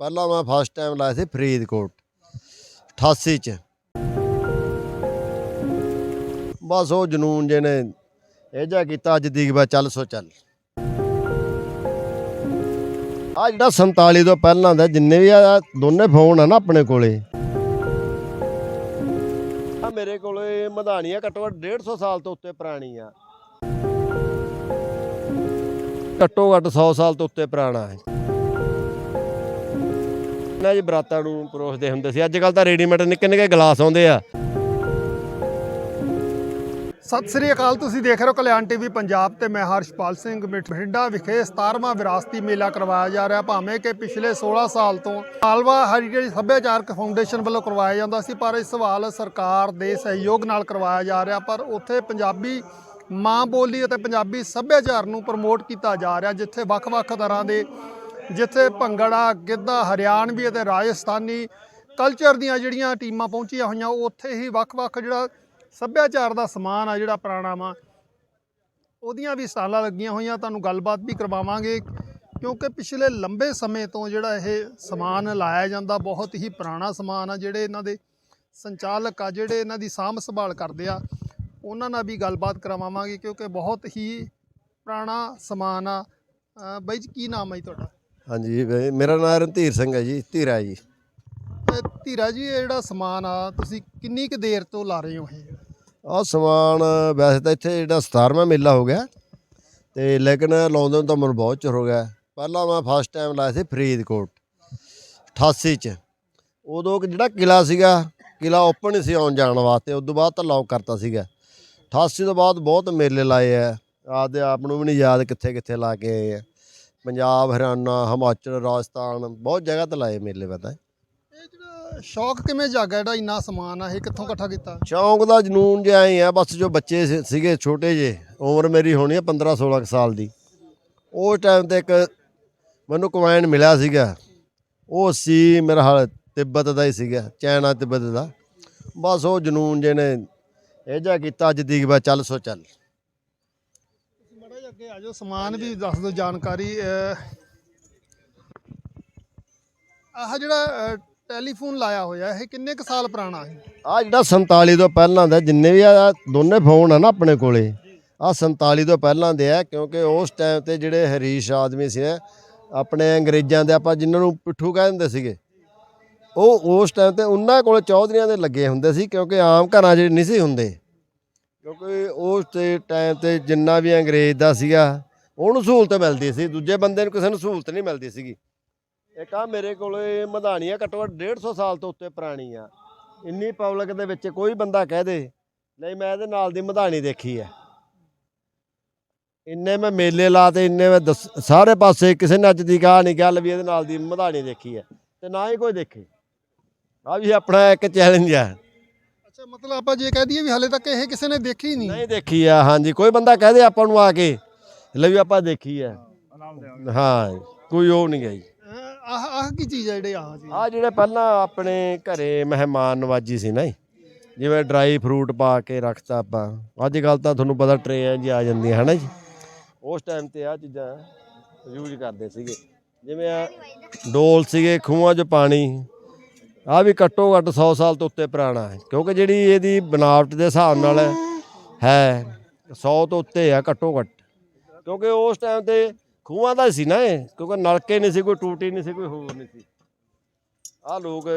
ਪਹਿਲਾਂ ਮੈਂ first time ਲਾਇਆ ਸੀ ਫਰੀਦਕੋਟ 88 ਚ। ਬਸ ਉਹ ਜਨੂਨ ਜੇ ਇਹ ਜਾ ਕੀਤਾ, ਅੱਜ ਦੀ ਚੱਲ ਸੋ ਚੱਲ। ਆ ਜਿਹੜਾ 47 ਤੋਂ ਪਹਿਲਾਂ ਦਾ, ਜਿੰਨੇ ਵੀ ਆ, ਦੋਨੇ ਫੋਨ ਆ ਨਾ ਆਪਣੇ ਕੋਲੇ। ਆ ਮੇਰੇ ਕੋਲੇ ਮਧਾਣੀ ਆ ਘੱਟੋ ਘੱਟ 150 ਸਾਲ ਤੋਂ ਉੱਤੇ ਪੁਰਾਣੀ ਆ। ਘੱਟੋ ਘੱਟ 100 ਸਾਲ ਤੋਂ ਉੱਤੇ ਪੁਰਾਣਾ ਹੈ। ਨਾ ਜੀ ਬਰਾਤਾਂ ਨੂੰ ਪਰੋਸਦੇ ਹੁੰਦੇ ਸੀ। ਅੱਜ ਕੱਲ ਤਾਂ ਰੈਡੀਮੇਡ ਨਿੱਕੇ ਨਿੱਕੇ ਗਲਾਸ ਆਉਂਦੇ ਆ। ਸਤਿ ਸ੍ਰੀ ਅਕਾਲ, ਤੁਸੀਂ ਦੇਖ ਰਹੇ ਹੋ ਕਲਿਆਣ ਟੀਵੀ ਪੰਜਾਬ ਤੇ ਮੈਂ ਹਰਸ਼ਪਾਲ ਸਿੰਘ ਬਠਿੰਡਾ ਵਿਖੇ 17ਵਾਂ ਵਿਰਾਸਤੀ ਮੇਲਾ ਕਰਵਾਇਆ ਜਾ ਰਿਹਾ, ਭਾਵੇਂ ਕਿ ਪਿਛਲੇ 16 ਸਾਲ ਤੋਂ ਆਲਵਾ ਹੈਰੀਟੇਜ ਸੱਭਿਆਚਾਰਕ ਫਾਊਂਡੇਸ਼ਨ ਵੱਲੋਂ ਕਰਵਾਇਆ ਜਾਂਦਾ ਸੀ, ਪਰ ਇਸ ਸਵਾਲ ਸਰਕਾਰ ਦੇ ਸਹਿਯੋਗ ਨਾਲ ਕਰਵਾਇਆ ਜਾ ਰਿਹਾ, ਪਰ ਉੱਥੇ ਪੰਜਾਬੀ ਮਾਂ ਬੋਲੀ ਅਤੇ ਪੰਜਾਬੀ ਸੱਭਿਆਚਾਰ ਨੂੰ ਪ੍ਰਮੋਟ ਕੀਤਾ ਜਾ ਰਿਹਾ, ਜਿੱਥੇ ਵੱਖ-ਵੱਖ ਤਰ੍ਹਾਂ ਦੇ ਜਿੱਥੇ ਭੰਗੜਾ, ਗਿੱਧਾ ਹਰਿਆਣਵੀ ਅਤੇ ਰਾਜਸਥਾਨੀ ਕਲਚਰ ਦੀਆਂ ਜਿਹੜੀਆਂ ਟੀਮਾਂ ਪਹੁੰਚੀਆਂ ਹੋਈਆਂ, ਉੱਥੇ ਹੀ ਵੱਖ-ਵੱਖ ਜਿਹੜਾ ਸੱਭਿਆਚਾਰ ਦਾ ਸਮਾਨ ਆ, ਜਿਹੜਾ ਪੁਰਾਣਾ ਵਾ, ਉਹਦੀਆਂ ਵੀ ਸਾਲਾਂ ਲੱਗੀਆਂ ਹੋਈਆਂ। ਤੁਹਾਨੂੰ ਗੱਲਬਾਤ ਵੀ ਕਰਵਾਵਾਂਗੇ, ਕਿਉਂਕਿ ਪਿਛਲੇ ਲੰਬੇ ਸਮੇਂ ਤੋਂ ਜਿਹੜਾ ਇਹ ਸਮਾਨ ਲਾਇਆ ਜਾਂਦਾ, ਬਹੁਤ ਹੀ ਪੁਰਾਣਾ ਸਮਾਨ ਆ, ਜਿਹੜੇ ਇਹਨਾਂ ਦੇ ਸੰਚਾਲਕ ਆ, ਜਿਹੜੇ ਇਹਨਾਂ ਦੀ ਸਾਂਭ ਸੰਭਾਲ ਕਰਦੇ ਆ, ਉਹਨਾਂ ਨਾਲ ਵੀ ਗੱਲਬਾਤ ਕਰਵਾਵਾਂਗੇ, ਕਿਉਂਕਿ ਬਹੁਤ ਹੀ ਪੁਰਾਣਾ ਸਮਾਨ ਆ। ਬਾਈ ਜੀ, ਕੀ ਨਾਮ ਹੈ ਜੀ ਤੁਹਾਡਾ? ਹਾਂਜੀ ਵੇ- ਮੇਰਾ ਨਾਮ ਰਣਧੀਰ ਸਿੰਘ ਹੈ ਜੀ ਧੀਰਾ ਜੀ। ਤੇ ਧੀਰਾ ਜੀ ਇਹ ਜਿਹੜਾ ਸਮਾਨ ਆ ਤੁਸੀਂ ਕਿੰਨੀ ਕੁ ਦੇਰ ਤੋਂ ਲਾ ਰਹੇ ਹੋ ਇਹ? ਆਹ ਸਮਾਨ ਵੈਸੇ ਤਾਂ ਇੱਥੇ ਜਿਹੜਾ 17ਵਾਂ ਮੇਲਾ ਹੋ ਗਿਆ ਤੇ ਲੇਕਿਨ ਲਾਉਂਦੇ ਨੂੰ ਤਾਂ ਮੈਨੂੰ ਬਹੁਤ ਚਿਰ ਹੋ ਗਿਆ। ਪਹਿਲਾਂ ਮੈਂ ਫਸਟ ਟਾਈਮ ਲਾਇਆ ਸੀ ਫਰੀਦਕੋਟ 88 ਚ। ਉਦੋਂ ਕਿ ਜਿਹੜਾ ਕਿਲਾ ਸੀਗਾ ਕਿਲਾ ਓਪਨ ਹੀ ਸੀ ਆਉਣ ਜਾਣ ਵਾਸਤੇ ਉਸ ਤੋਂ ਬਾਅਦ ਤਾਂ ਲੌਕ ਕਰਤਾ ਸੀਗਾ। 88 ਤੋਂ ਬਾਅਦ ਬਹੁਤ ਮੇਲੇ ਲਾਏ ਆ ਆਪਦੇ ਆਪ ਨੂੰ ਵੀ ਨਹੀਂ ਯਾਦ ਕਿੱਥੇ ਕਿੱਥੇ ਲਾ ਕੇ ਆਏ ਆ। ਪੰਜਾਬ ਹਰਿਆਣਾ ਹਿਮਾਚਲ ਰਾਜਸਥਾਨ ਬਹੁਤ ਜਗ੍ਹਾ ਤੇ ਲਾਏ ਮੇਲੇ ਪਤਾ। ਇਹ ਜਿਹੜਾ ਸ਼ੌਕ ਕਿਵੇਂ ਜਾਗਾ ਜਿਹੜਾ ਇੰਨਾ ਸਮਾਨ ਆ ਇਹ ਕਿੱਥੋਂ ਇਕੱਠਾ ਕੀਤਾ? ਸ਼ੌਂਕ ਦਾ ਜਨੂਨ ਜਿਹਾ ਆਏ ਆ ਬਸ ਜੋ ਬੱਚੇ ਸੀ- ਸੀਗੇ ਛੋਟੇ ਜੇ ਉਮਰ ਮੇਰੀ ਹੋਣੀ ਆ 15 16 ਕੁ ਸਾਲ ਦੀ। ਉਸ ਟਾਈਮ ਤੇ ਇੱਕ ਮੈਨੂੰ ਕਮਾਇਨ ਮਿਲਿਆ ਸੀਗਾ। ਉਹ ਸੀ ਮੇਰਾ ਹਾਲ ਤਿੱਬਤ ਦਾ ਹੀ ਸੀਗਾ ਚਾਈਨਾ ਤਿੱਬਤ ਦਾ। ਬਸ ਉਹ ਜਨੂਨ ਜੇ ਨੇ ਇਹ ਜਾ ਕੀਤਾ ਅੱਜ ਦੀ ਬਾ ਚੱਲ ਸੋ ਚੱਲ। ਜਿਹਾ ਅੱਗੇ ਆ ਜਾਓ ਸਮਾਨ ਵੀ ਦੱਸ ਦਿਓ, ਜਾਣਕਾਰੀ ਆਹ ਜਿਹੜਾ ਟੈਲੀਫੋਨ ਲਾਇਆ ਹੋਇਆ, ਇਹ ਕਿੰਨੇ ਕੁ ਸਾਲ ਪੁਰਾਣਾ ਹੈ? ਆ ਜਿਹੜਾ 47 ਤੋਂ ਪਹਿਲਾਂ ਦਾ, ਜਿੰਨੇ ਵੀ ਆ ਦੋਨੇ ਫੋਨ ਆ ਨਾ ਆਪਣੇ ਕੋਲੇ, ਆ 47 ਤੋਂ ਪਹਿਲਾਂ ਦੇ ਆ, ਕਿਉਂਕਿ ਉਸ ਟਾਈਮ ਤੇ ਜਿਹੜੇ ਹਰੀਸ਼ ਆਦਮੀ ਸੀ, ਆਪਣੇ ਅੰਗਰੇਜ਼ਾਂ ਦੇ ਆਪਾਂ ਜਿਨ੍ਹਾਂ ਨੂੰ ਪਿੱਠੂ ਕਹਿ ਦਿੰਦੇ ਸੀਗੇ, ਉਹ ਉਸ ਟਾਈਮ ਤੇ ਉਹਨਾਂ ਕੋਲ ਚੌਧਰੀਆਂ ਦੇ ਲੱਗੇ ਹੁੰਦੇ ਸੀ, ਕਿਉਂਕਿ ਆਮ ਘਰਾਂ 'ਚ ਨਹੀਂ ਸੀ ਹੁੰਦੇ। ਕਿਉਂਕਿ ਉਸ ਤੇ ਟਾਈਮ ਤੇ ਜਿੰਨਾ ਵੀ ਅੰਗਰੇਜ਼ ਦਾ ਸੀਗਾ, ਉਹਨੂੰ ਸਹੂਲਤ ਮਿਲਦੀ ਸੀ। ਦੂਜੇ ਬੰਦੇ ਨੂੰ ਕਿਸੇ ਨੂੰ ਸਹੂਲਤ ਨਹੀਂ ਮਿਲਦੀ ਸੀਗੀ। ਇੱਕ ਆ ਮੇਰੇ ਕੋਲੇ ਮਧਾਣੀ ਆ ਘੱਟੋ ਘੱਟ 150 ਸਾਲ ਤੋਂ ਉੱਤੇ ਪੁਰਾਣੀ ਆ। ਇੰਨੀ ਪਬਲਿਕ ਦੇ ਵਿੱਚ ਕੋਈ ਬੰਦਾ ਕਹਿ ਦੇ, ਨਹੀਂ, ਮੈਂ ਇਹਦੇ ਨਾਲ ਦੀ ਮਧਾਣੀ ਦੇਖੀ ਹੈ ਇੰਨੇ ਮੈਂ ਮੇਲੇ ਲਾਤੇ, ਇੰਨੇ ਮੈਂ ਦੱਸ- ਸਾਰੇ ਪਾਸੇ ਕਿਸੇ ਨੇ ਅੱਜ ਦੀ ਕਹਾ ਨਹੀਂ ਗੱਲ ਵੀ ਇਹਦੇ ਨਾਲ ਦੀ ਮਧਾਣੀ ਦੇਖੀ ਹੈ ਤੇ ਨਾ ਹੀ ਕੋਈ ਦੇਖੇ। ਆ ਵੀ ਆਪਣਾ ਇੱਕ ਚੈਲੰਜ ਹੈ ਮਤਲਬ ਆਪਾਂ ਜੇ ਕਹਿ ਦਈਏ ਵੀ ਹਲੇ ਤੱਕ ਇਹ ਕਿਸੇ ਨੇ ਦੇਖੀ ਨਹੀਂ। ਨਹੀਂ ਦੇਖੀ ਆ ਹਾਂਜੀ ਕੋਈ ਬੰਦਾ ਕਹਿ ਦੇ ਆਪਾਂ ਨੂੰ ਆ ਕੇ ਲੈ ਵੀ ਆਪਾਂ ਦੇਖੀ ਆ। ਹਾਂ ਕੋਈ ਉਹ ਨਹੀਂ ਗਈ ਆਹ ਆਹ ਕੀ ਚੀਜ਼ ਹੈ ਜਿਹੜੇ ਆਹ ਜੀ ਆ ਜਿਹੜੇ ਪਹਿਲਾਂ ਆਪਣੇ ਘਰੇ ਮਹਿਮਾਨ ਨਵਾਜੀ ਸੀ ਨਾ ਜੀ, ਜਿਵੇਂ ਡਰਾਈ ਫਰੂਟ ਪਾ ਕੇ ਰੱਖਤਾ ਆਪਾਂ। ਅੱਜ ਕੱਲ ਤਾਂ ਤੁਹਾਨੂੰ ਪਤਾ ਟਰੇ ਜੀ ਆ ਜਾਂਦੀਆਂ ਹਨਾ ਜੀ? ਉਸ ਟਾਈਮ ਤੇ ਆ ਚੀਜ਼ਾਂ ਯੂਜ਼ ਕਰਦੇ ਸੀਗੇ। ਜਿਵੇਂ ਆ ਡੋਲ ਸੀਗੇ ਖੂਹਾਂ 'ਚ ਪਾਣੀ ਆ ਵੀ ਘੱਟੋ ਘੱਟ 100 ਸਾਲ ਤੋਂ ਉੱਤੇ ਪੁਰਾਣਾ ਹੈ, ਕਿਉਂਕਿ ਜਿਹੜੀ ਇਹਦੀ ਬਨਾਵਟ ਦੇ ਹਿਸਾਬ ਨਾਲ ਹੈ 100 ਤੋਂ ਉੱਤੇ ਆ ਘੱਟੋ ਘੱਟ। ਕਿਉਂਕਿ ਉਸ ਟਾਈਮ ਤੇ ਖੂਹਾਂ ਦਾ ਸੀ ਨਾ ਇਹ, ਕਿਉਂਕਿ ਨਲਕੇ ਨਹੀਂ ਸੀ, ਕੋਈ ਟੂਟੀ ਨਹੀਂ ਸੀ, ਕੋਈ ਹੋਰ ਨਹੀਂ ਸੀ। ਆਹ ਲੋਕ,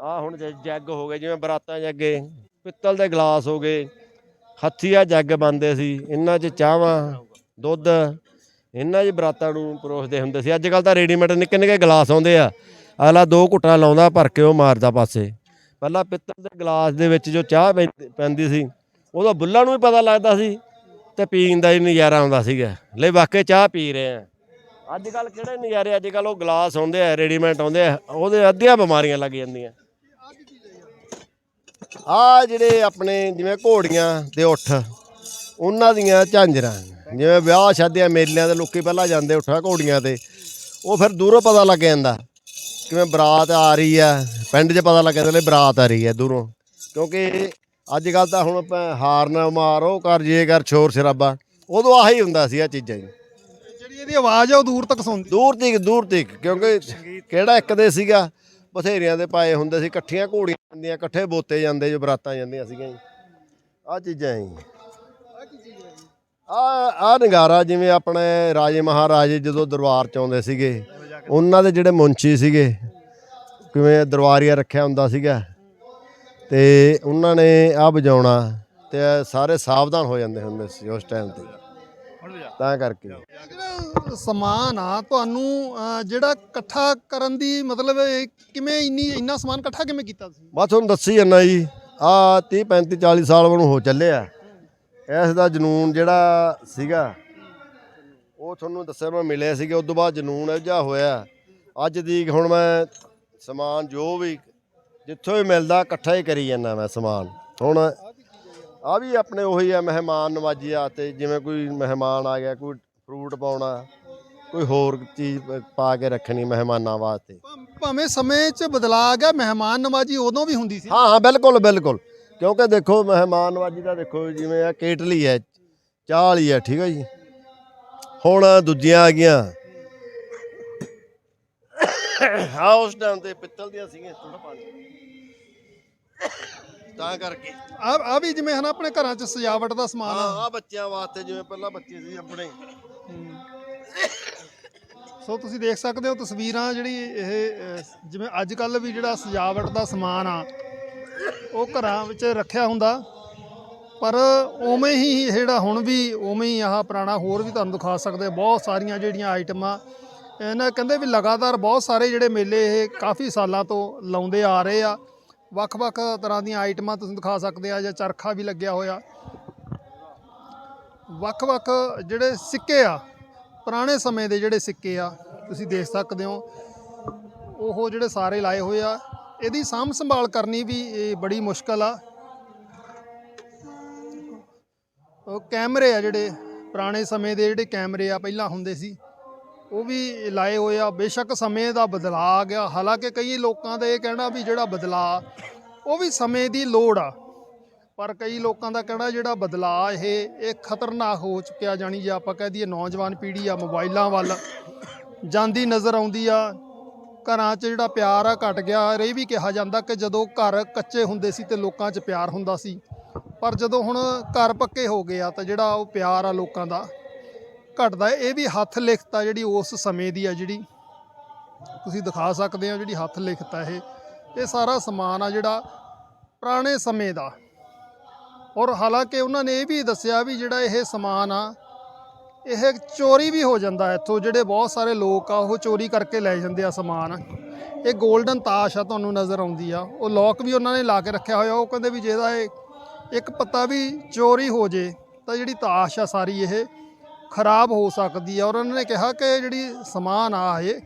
ਆਹ ਹੁਣ ਜੱਗ ਹੋ ਗਏ, ਜਿਵੇਂ ਬਰਾਤਾਂ ਜੱਗੇ ਪਿੱਤਲ ਦੇ ਗਲਾਸ ਹੋ ਗਏ ਹੱਥੀਆ ਜੱਗ ਬੰਦੇ ਸੀ, ਇਹਨਾਂ 'ਚ ਚਾਹਾਂ ਦੁੱਧ, ਇਹਨਾਂ 'ਚ ਬਰਾਤਾਂ ਨੂੰ ਪਰੋਸਦੇ ਹੁੰਦੇ ਸੀ। ਅੱਜ ਕੱਲ ਤਾਂ ਰੈਡੀਮੇਡ ਨਿੱਕੇ ਨਿੱਕੇ ਗਲਾਸ ਆਉਂਦੇ ਆ। ਅਗਲਾ ਦੋ ਘੁੱਟਾਂ ਲਾਉਂਦਾ, ਭਰ ਕੇ ਉਹ ਮਾਰਦਾ ਪਾਸੇ। ਪਹਿਲਾਂ ਪਿੱਤਲ ਦੇ ਗਲਾਸ ਦੇ ਵਿੱਚ ਜੋ ਚਾਹ ਪੈਂਦੀ- ਪੈਂਦੀ ਸੀ ਉਹਦਾ ਬੁੱਲਾਂ ਨੂੰ ਵੀ ਪਤਾ ਲੱਗਦਾ ਸੀ ਤੇ ਪੀਣ ਦਾ ਹੀ ਨਜ਼ਾਰਾ ਆਉਂਦਾ ਸੀਗਾ। ਲੈ ਵਾਕਈ ਚਾਹ ਪੀ ਰਹੇ ਆ। ਅੱਜ ਕੱਲ ਕਿਹੜੇ ਨਜ਼ਾਰੇ ਅੱਜ ਕੱਲ ਉਹ ਗਲਾਸ ਆਉਂਦੇ ਆ ਰੈਡੀਮੇਡ ਆਉਂਦੇ ਆ, ਉਹਦੇ ਅੱਧੀਆਂ ਬਿਮਾਰੀਆਂ ਲੱਗ ਜਾਂਦੀਆਂ। ਆ ਜਿਹੜੇ ਆਪਣੇ ਜਿਵੇਂ ਘੋੜੀਆਂ ਦੇ ਉੱਠ, ਉਹਨਾਂ ਦੀਆਂ ਝਾਂਜਰਾਂ, ਜਿਵੇਂ ਵਿਆਹ ਸ਼ਾਦੀਆਂ ਮੇਲਿਆਂ ਦੇ ਲੋਕੀ ਪਹਿਲਾਂ ਜਾਂਦੇ ਉੱਠਾਂ ਘੋੜੀਆਂ ਤੇ, ਉਹ ਫਿਰ ਦੂਰੋਂ ਪਤਾ ਲੱਗ ਜਾਂਦਾ। ਕਿਵੇਂ ਬਰਾਤ ਆ ਰਹੀ ਆ? ਪਿੰਡ 'ਚ ਪਤਾ ਲੱਗ ਜਾਂਦਾ ਲੈ ਬਰਾਤ ਆ ਰਹੀ ਹੈ ਦੂਰੋਂ। ਕਿਉਂਕਿ ਅੱਜ ਕੱਲ ਤਾਂ ਹੁਣ ਆਪਾਂ ਹਾਰਨ ਮਾਰੋ ਕਰ ਜੇ ਕਰ ਸ਼ੋਰ ਸ਼ਰਾਬਾ। ਉਦੋਂ ਆਹੀ ਹੁੰਦਾ ਸੀ ਆ ਚੀਜ਼ਾਂ ਜੀ। ਜਿਹੜੀ ਇਹਦੀ ਆਵਾਜ਼ ਆ ਉਹ ਦੂਰ ਤੱਕ ਸੁਣਦੀ। ਦੂਰ ਤੀਕ ਦੂਰ ਤੀਕ ਕਿਉਂਕਿ ਕਿਹੜਾ ਇੱਕ ਦੇ ਸੀਗਾ? ਬਥੇਰਿਆਂ ਦੇ ਪਾਏ ਹੁੰਦੇ ਸੀ ਇਕੱਠੀਆਂ ਘੋੜੀਆਂ ਜਾਂਦੀਆਂ ਇਕੱਠੇ ਬੋਤੇ ਜਾਂਦੇ ਜੋ ਬਰਾਤਾਂ ਜਾਂਦੀਆਂ ਸੀਗੀਆਂ ਜੀ। ਆ ਚੀਜ਼ਾਂ ਜੀ। ਆ ਆ ਨਗਾਰਾ ਜਿਵੇਂ ਆਪਣੇ ਰਾਜੇ ਮਹਾਰਾਜੇ ਜਦੋਂ ਦਰਬਾਰ ਚ ਆਉਂਦੇ ਸੀਗੇ ਉਹਨਾਂ ਦੇ ਜਿਹੜੇ ਮੁੰਚੀ ਸੀਗੇ ਕਿਵੇਂ ਦਰਬਾਰੀਆ ਰੱਖਿਆ ਹੁੰਦਾ ਸੀਗਾ ਤੇ ਉਹਨਾਂ ਨੇ ਆ ਵਜਾਉਣਾ ਤੇ ਸਾਰੇ ਸਾਵਧਾਨ ਹੋ ਜਾਂਦੇ ਹੁੰਦੇ ਸੀ ਉਸ ਟਾਈਮ ਤੇ। ਤਾਂ ਕਰਕੇ। ਜਿਹੜਾ ਸਮਾਨ ਆ ਤੁਹਾਨੂੰ ਜਿਹੜਾ ਇਕੱਠਾ ਕਰਨ ਦੀ ਮਤਲਬ ਕਿਵੇਂ ਇੰਨੀ ਇੰਨਾ ਸਮਾਨ ਇਕੱਠਾ ਕਿਵੇਂ ਕੀਤਾ ਤੁਸੀਂ? ਬਸ ਤੁਹਾਨੂੰ ਦੱਸੀ ਜਾਂਦਾ ਜੀ ਆ 30 35 40 ਸਾਲ ਨੂੰ ਹੋ ਚੱਲੇ ਆ। ਇਸ ਦਾ ਜਨੂਨ ਜਿਹੜਾ ਸੀਗਾ ਉਹ ਤੁਹਾਨੂੰ ਦੱਸਿਆ ਮੈਂ ਮਿਲਿਆ ਸੀਗਾ ਉਸ ਤੋਂ ਬਾਅਦ ਜਨੂਨ ਇਹ ਜਿਹਾ ਹੋਇਆ। ਅੱਜ ਦੀ ਹੁਣ ਮੈਂ ਸਮਾਨ ਜੋ ਵੀ ਜਿੱਥੋਂ ਵੀ ਮਿਲਦਾ ਇਕੱਠਾ ਹੀ ਕਰੀ ਜਾਂਦਾ ਮੈਂ ਸਮਾਨ। ਹੁਣ ਆ ਵੀ ਆਪਣੇ ਉਹੀ ਆ ਮਹਿਮਾਨ ਨਵਾਜੀ ਆ ਤੇ ਜਿਵੇਂ ਕੋਈ ਮਹਿਮਾਨ ਆ ਗਿਆ ਕੋਈ ਫਰੂਟ ਪਾਉਣਾ ਕੋਈ ਹੋਰ ਚੀਜ਼ ਪ- ਕੇ ਰੱਖਣੀ ਮਹਿਮਾਨਾਂ ਵਾਸਤੇ। ਭਾਵੇਂ ਸਮੇਂ 'ਚ ਬਦਲਾਅ ਆ ਗਿਆ ਮਹਿਮਾਨ ਨਵਾਜੀ ਉਦੋਂ ਵੀ ਹੁੰਦੀ ਸੀ। ਹਾਂ ਹਾਂ ਬਿਲਕੁਲ ਬਿਲਕੁਲ। ਕਿਉਂਕਿ ਦੇਖੋ ਮਹਿਮਾਨ ਨਵਾਜੀ ਦਾ ਦੇਖੋ ਜਿਵੇਂ ਆ ਕੇਟਲੀ ਹੈ ਚਾਹ ਵਾਲੀ ਹੈ ਠੀਕ ਹੈ ਜੀ। ਹੁਣ ਦੂਜੀਆਂ ਆ ਗਈਆਂ। ਹਾਂ ਉਸ ਟਾਈਮ ਤੇ ਪਿੱਤਲ ਦੀਆਂ ਸੀਗੀਆਂ ਥੋੜਾ ਪਾਣੀ। ਤਾਂ ਕਰਕੇ। ਆ ਆ ਵੀ ਜਿਵੇਂ ਹਨ ਆਪਣੇ ਘਰਾਂ 'ਚ ਸਜਾਵਟ ਦਾ ਸਮਾਨ ਹਾਂ ਆ ਆ ਬੱਚਿਆਂ ਵਾਸਤੇ ਜਿਵੇਂ ਪਹਿਲਾਂ ਬੱਚੇ ਸੀ ਆਪਣੇ। ਸੋ ਤੁਸੀਂ ਦੇਖ ਸਕਦੇ ਹੋ ਤਸਵੀਰਾਂ ਜਿਹੜੀ ਇਹ ਜਿਵੇਂ ਅੱਜ ਕੱਲ ਵੀ ਜਿਹੜਾ ਸਜਾਵਟ ਦਾ ਸਮਾਨ ਆ ਉਹ ਘਰਾਂ ਵਿੱਚ ਰੱਖਿਆ ਹੁੰਦਾ। ਪਰ ਉਵੇਂ ਹੀ ਜਿਹੜਾ ਹੁਣ ਵੀ ਉਵੇਂ ਹੀ ਆਹ ਪੁਰਾਣਾ ਹੋਰ ਵੀ ਤੁਹਾਨੂੰ ਦਿਖਾ ਸਕਦੇ ਬਹੁਤ ਸਾਰੀਆਂ ਜਿਹੜੀਆਂ ਆਈਟਮਾਂ। ਇਹਨਾਂ ਕਹਿੰਦੇ ਵੀ ਲਗਾਤਾਰ ਬਹੁਤ ਸਾਰੇ ਜਿਹੜੇ ਮੇਲੇ ਇਹ ਕਾਫੀ ਸਾਲਾਂ ਤੋਂ ਲਾਉਂਦੇ ਆ ਰਹੇ ਆ। ਵੱਖ-ਵੱਖ ਤਰ੍ਹਾਂ ਦੀਆਂ ਆਈਟਮਾਂ ਤੁਸੀਂ ਦਿਖਾ ਸਕਦੇ ਆ, ਜਾਂ ਚਰਖਾ ਵੀ ਲੱਗਿਆ ਹੋਇਆ। ਵੱਖ-ਵੱਖ ਜਿਹੜੇ ਸਿੱਕੇ ਆ, ਪੁਰਾਣੇ ਸਮੇਂ ਦੇ ਜਿਹੜੇ ਸਿੱਕੇ ਆ, ਤੁਸੀਂ ਦੇਖ ਸਕਦੇ ਹੋ। ਉਹ ਜਿਹੜੇ ਸਾਰੇ ਲਾਏ ਹੋਏ ਆ। ਇਹਦੀ ਸਾਂਭ ਸੰਭਾਲ ਕਰਨੀ ਵੀ ਇਹ ਬੜੀ ਮੁਸ਼ਕਲ ਆ। ਉਹ ਕੈਮਰੇ ਆ ਜਿਹੜੇ ਪੁਰਾਣੇ ਸਮੇਂ ਦੇ ਜਿਹੜੇ ਕੈਮਰੇ ਆ, ਪਹਿਲਾਂ ਹੁੰਦੇ ਸੀ, ਉਹ ਵੀ ਲਾਏ ਹੋਏ ਆ। ਬੇਸ਼ੱਕ ਸਮੇਂ ਦਾ ਬਦਲਾਅ ਆ ਗਿਆ। ਹਾਲਾਂਕਿ ਕਈ ਲੋਕਾਂ ਦਾ ਇਹ ਕਹਿਣਾ ਵੀ ਜਿਹੜਾ ਬਦਲਾਅ ਉਹ ਵੀ ਸਮੇਂ ਦੀ ਲੋੜ ਆ। ਪਰ ਕਈ ਲੋਕਾਂ ਦਾ ਕਹਿਣਾ ਜਿਹੜਾ ਬਦਲਾਅ ਇਹ ਇਹ ਖਤਰਨਾਕ ਹੋ ਚੁੱਕਿਆ ਜਾਣੀ ਜੇ ਆਪਾਂ ਕਹਿ ਦਈਏ ਨੌਜਵਾਨ ਪੀੜ੍ਹੀ ਆ, ਮੋਬਾਈਲਾਂ ਵੱਲ ਜਾਂਦੀ ਨਜ਼ਰ ਆਉਂਦੀ ਆ। ਘਰਾਂ 'ਚ ਜਿਹੜਾ ਪਿਆਰ ਆ ਘਟ ਗਿਆ। ਔਰ ਇਹ ਵੀ ਕਿਹਾ ਜਾਂਦਾ ਕਿ ਜਦੋਂ ਘਰ ਕੱਚੇ ਹੁੰਦੇ ਸੀ ਤੇ ਲੋਕਾਂ 'ਚ ਪਿਆਰ ਹੁੰਦਾ ਸੀ। ਪਰ ਜਦੋਂ ਹੁਣ ਘਰ ਪੱਕੇ ਹੋ ਗਏ ਆ ਤਾਂ ਜਿਹੜਾ ਉਹ ਪਿਆਰ ਆ ਲੋਕਾਂ ਦਾ ਘਟਦਾ ਇਹ ਵੀ ਹੱਥ ਲਿਖਤ ਆ ਜਿਹੜੀ ਉਸ ਸਮੇਂ ਦੀ ਆ ਜਿਹੜੀ ਤੁਸੀਂ ਦਿਖਾ ਸਕਦੇ ਹੋ ਜਿਹੜੀ ਹੱਥ ਲਿਖਤ ਆ ਇਹ। ਇਹ ਸਾਰਾ ਸਮਾਨ ਆ ਜਿਹੜਾ ਪੁਰਾਣੇ ਸਮੇਂ ਦਾ। ਔਰ ਹਾਲਾਂਕਿ ਉਹਨਾਂ ਨੇ ਇਹ ਵੀ ਦੱਸਿਆ ਵੀ ਜਿਹੜਾ ਇਹ ਸਮਾਨ ਆ, ਇਹ ਚੋਰੀ ਵੀ ਹੋ ਜਾਂਦਾ ਇੱਥੋਂ। ਜਿਹੜੇ ਬਹੁਤ ਸਾਰੇ ਲੋਕ ਆ, ਉਹ ਚੋਰੀ ਕਰਕੇ ਲੈ ਜਾਂਦੇ ਆ ਸਮਾਨ। ਇਹ 골ਡਨ ਤਾਸ਼ ਆ, ਤੁਹਾਨੂੰ ਨਜ਼ਰ ਆਉਂਦੀ ਆ। ਉਹ ਲੋਕ ਵੀ ਉਹਨਾਂ ਨੇ ਲਾ ਕੇ ਰੱਖਿਆ ਹੋਇਆ। ਉਹ ਕਹਿੰਦੇ ਵੀ ਜਿਹਦਾ ਇਹ ਇੱਕ ਪੱਤਾ ਵੀ ਚੋਰੀ ਹੋ ਜੇ ਤਾਂ ਜਿਹੜੀ ਤਾਸ਼ ਆ ਸਾਰੀ ਇਹ ਖਰਾਬ ਹੋ ਸਕਦੀ ਆ। ਔਰ ਉਹਨਾਂ ਨੇ ਕਿਹਾ ਕਿ ਜਿਹੜੀ ਸਮਾਨ ਆ ਇਹ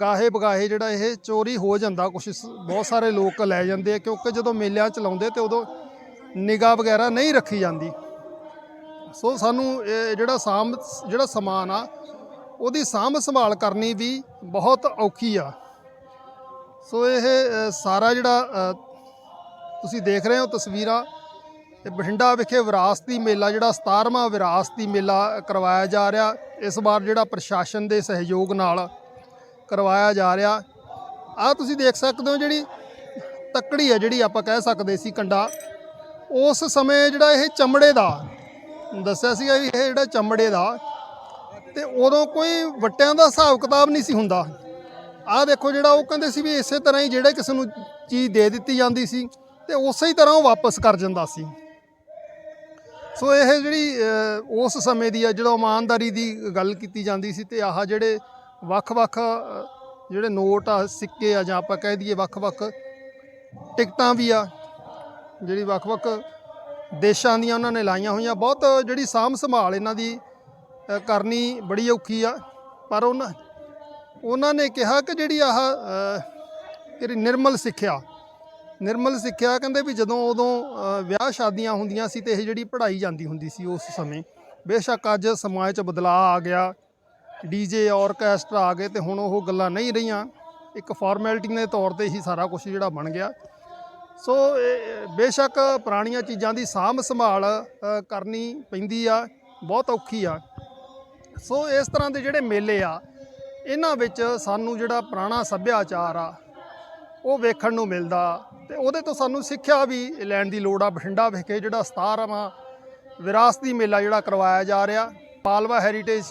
ਗਾਹੇ ਬਗਾਹੇ ਜਿਹੜਾ ਇਹ ਚੋਰੀ ਹੋ ਜਾਂਦਾ। ਕੁਝ ਬਹੁਤ ਸਾਰੇ ਲੋਕ ਲੈ ਜਾਂਦੇ ਆ ਕਿਉਂਕਿ ਜਦੋਂ ਮੇਲਿਆਂ ਚ ਲਾਉਂਦੇ ਤੇ ਉਦੋਂ ਨਿਗਾਹ ਵਗੈਰਾ ਨਹੀਂ ਰੱਖੀ ਜਾਂਦੀ। ਸੋ ਸਾਨੂੰ ਇਹ ਜਿਹੜਾ ਸਾਂਭ, ਜਿਹੜਾ ਸਮਾਨ ਆ, ਉਹਦੀ ਸਾਂਭ ਸੰਭਾਲ ਕਰਨੀ ਵੀ ਬਹੁਤ ਔਖੀ ਆ। ਸੋ ਇਹ ਸਾਰਾ ਜਿਹੜਾ ਤੁਸੀਂ ਦੇਖ ਰਹੇ ਹੋ ਤਸਵੀਰਾਂ ਇਹ ਬਠਿੰਡਾ ਵਿਖੇ ਵਿਰਾਸਤੀ ਮੇਲਾ, ਜਿਹੜਾ 17ਵਾਂ ਵਿਰਾਸਤੀ ਮੇਲਾ ਕਰਵਾਇਆ ਜਾ ਰਿਹਾ, ਇਸ ਵਾਰ ਜਿਹੜਾ ਪ੍ਰਸ਼ਾਸਨ ਦੇ ਸਹਿਯੋਗ ਨਾਲ ਕਰਵਾਇਆ ਜਾ ਰਿਹਾ। ਆ ਤੁਸੀਂ ਦੇਖ ਸਕਦੇ ਹੋ ਜਿਹੜੀ ਤੱਕੜੀ ਹੈ, ਜਿਹੜੀ ਆਪਾਂ ਕਹਿ ਸਕਦੇ ਸੀ ਕੰਡਾ, ਉਸ ਸਮੇਂ ਜਿਹੜਾ ਇਹ ਚਮੜੇ ਦਾ, ਦੱਸਿਆ ਸੀਗਾ ਵੀ ਇਹ ਜਿਹੜਾ ਚਮੜੇ ਦਾ, ਤੇ ਉਦੋਂ ਕੋਈ ਵੱਟਿਆਂ ਦਾ ਹਿਸਾਬ ਕਿਤਾਬ ਨਹੀਂ ਸੀ ਹੁੰਦਾ। ਆਹ ਦੇਖੋ ਜਿਹੜਾ ਉਹ ਕਹਿੰਦੇ ਸੀ ਵੀ ਇਸੇ ਤਰ੍ਹਾਂ ਹੀ ਜਿਹੜੇ ਕਿਸੇ ਨੂੰ ਚੀਜ਼ ਦੇ ਦਿੱਤੀ ਜਾਂਦੀ ਸੀ, ਤੇ ਉਸੇ ਹੀ ਤਰ੍ਹਾਂ ਉਹ ਵਾਪਸ ਕਰ ਜਾਂਦਾ ਸੀ। ਸੋ ਇਹ ਜਿਹੜੀ ਉਸ ਸਮੇਂ ਦੀ ਆ ਜਦੋਂ ਇਮਾਨਦਾਰੀ ਦੀ ਗੱਲ ਕੀਤੀ ਜਾਂਦੀ ਸੀ ਤੇ ਆਹ ਜਿਹੜੇ ਵੱਖ-ਵੱਖ ਜਿਹੜੇ ਨੋਟ ਆ, ਸਿੱਕੇ ਆ, ਜਾਂ ਆਪਾਂ ਕਹਿ ਦਈਏ ਵੱਖ-ਵੱਖ ਟਿਕਟਾਂ ਵੀ ਆ, ਜਿਹੜੀ ਵੱਖ-ਵੱਖ ਦੇਸ਼ਾਂ ਦੀਆਂ ਉਹਨਾਂ ਨੇ ਲਾਈਆਂ ਹੋਈਆਂ, ਬਹੁਤ ਜਿਹੜੀ ਸਾਂਭ ਸੰਭਾਲ ਇਹਨਾਂ ਦੀ ਕਰਨੀ ਬੜੀ ਔਖੀ ਆ। ਪਰ ਉਹਨਾਂ ਉਹਨਾਂ ਨੇ ਕਿਹਾ ਕਿ ਜਿਹੜੀ ਆਹ ਜਿਹੜੀ ਨਿਰਮਲ ਸਿੱਖਿਆ ਨਿਰਮਲ ਸਿੱਖਿਆ ਕਹਿੰਦੇ ਵੀ ਜਦੋਂ ਉਦੋਂ ਵਿਆਹ ਸ਼ਾਦੀਆਂ ਹੁੰਦੀਆਂ ਸੀ ਤੇ ਇਹ ਜਿਹੜੀ ਪੜ੍ਹਾਈ ਜਾਂਦੀ ਹੁੰਦੀ ਸੀ ਉਸ ਸਮੇਂ, ਬੇਸ਼ੱਕ ਅੱਜ ਸਮਾਜ 'ਚ ਬਦਲਾਅ ਆ ਗਿਆ ਡੀਜੇ ਆਰਕੈਸਟਰਾ ਆ ਗਏ ਤੇ ਹੁਣ ਉਹ ਗੱਲਾਂ ਨਹੀਂ ਰਹੀਆਂ, ਇੱਕ ਫਾਰਮੈਲਿਟੀ ਦੇ ਤੌਰ ਤੇ ਹੀ ਸਾਰਾ ਕੁਝ ਜਿਹੜਾ ਬਣ ਗਿਆ। ਸੋ ਬੇਸ਼ੱਕ ਪੁਰਾਣੀਆਂ ਚੀਜ਼ਾਂ ਦੀ ਸਾਂਭ ਸੰਭਾਲ ਕਰਨੀ ਪੈਂਦੀ ਆ, ਬਹੁਤ ਔਖੀ ਆ। ਸੋ ਇਸ ਤਰ੍ਹਾਂ ਦੇ ਜਿਹੜੇ ਮੇਲੇ ਆ, ਇਹਨਾਂ ਵਿੱਚ ਸਾਨੂੰ ਜਿਹੜਾ ਪੁਰਾਣਾ ਸੱਭਿਆਚਾਰ ਆ ਉਹ ਵੇਖਣ ਨੂੰ ਮਿਲਦਾ। ਤੇ ਉਹਦੇ ਤੋਂ ਸਾਨੂੰ ਸਿੱਖਿਆ ਵੀ ਲੈਣ ਦੀ ਲੋੜ ਆ। ਬਠਿੰਡਾ ਵਿਖੇ ਜਿਹੜਾ 17ਵਾਂ ਵਿਰਾਸਤੀ ਮੇਲਾ ਜਿਹੜਾ ਕਰਵਾਇਆ ਜਾ ਰਿਹਾ, ਪਾਲਵਾ ਹੈਰੀਟੇਜ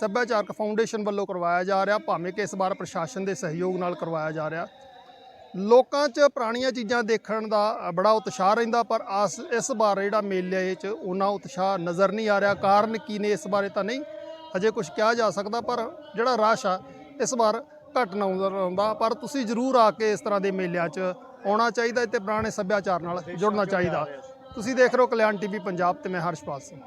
ਸੱਭਿਆਚਾਰਕ ਫਾਊਂਡੇਸ਼ਨ ਵੱਲੋਂ ਕਰਵਾਇਆ ਜਾ ਰਿਹਾ, ਭਾਵੇਂ ਕਿ ਇਸ ਵਾਰ ਪ੍ਰਸ਼ਾਸਨ ਦੇ ਸਹਿਯੋਗ ਨਾਲ ਕਰਵਾਇਆ ਜਾ ਰਿਹਾ। ਲੋਕਾਂ 'ਚ ਪੁਰਾਣੀਆਂ ਚੀਜ਼ਾਂ ਦੇਖਣ ਦਾ ਬੜਾ ਉਤਸ਼ਾਹ ਰਹਿੰਦਾ, ਪਰ ਆਸ ਇਸ ਵਾਰ ਜਿਹੜਾ ਮੇਲੇ 'ਚ ਉਹਨਾਂ ਉਤਸ਼ਾਹ ਨਜ਼ਰ ਨਹੀਂ ਆ ਰਿਹਾ। ਕਾਰਨ ਕੀ ਨੇ ਇਸ ਬਾਰੇ ਤਾਂ ਨਹੀਂ ਅਜੇ ਕੁਝ ਕਿਹਾ ਜਾ ਸਕਦਾ, ਪਰ ਜਿਹੜਾ ਰਸ਼ ਆ, ਇਸ ਵਾਰ ਘੱਟ ਨਜ਼ਰ ਆਉਂਦਾ ਪਰ ਤੁਸੀਂ ਜ਼ਰੂਰ ਆ ਕੇ ਇਸ ਤਰ੍ਹਾਂ ਦੇ ਮੇਲਿਆਂ 'ਚ ਆਉਣਾ ਚਾਹੀਦਾ ਤੇ ਪੁਰਾਣੇ ਸੱਭਿਆਚਾਰ ਨਾਲ ਜੁੜਨਾ ਚਾਹੀਦਾ। ਤੁਸੀਂ ਦੇਖ ਰਹੇ ਹੋ ਕਲਿਆਣ ਟੀਵੀ ਪੰਜਾਬ ਤੇ ਮੈਂ ਹਰਸ਼ਪਾਲ ਸਿੰਘ।